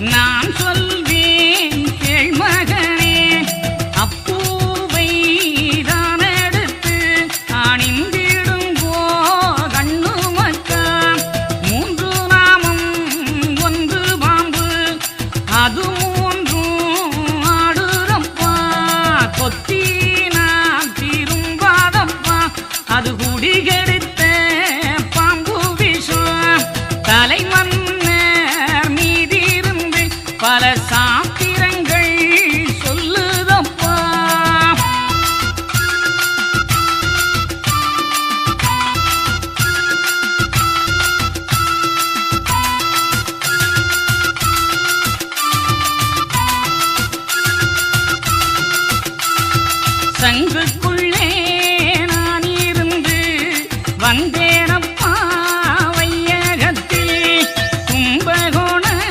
நான் சொல்ல சங்குக்குள்ளே நான் இருந்து வந்தேனப்பா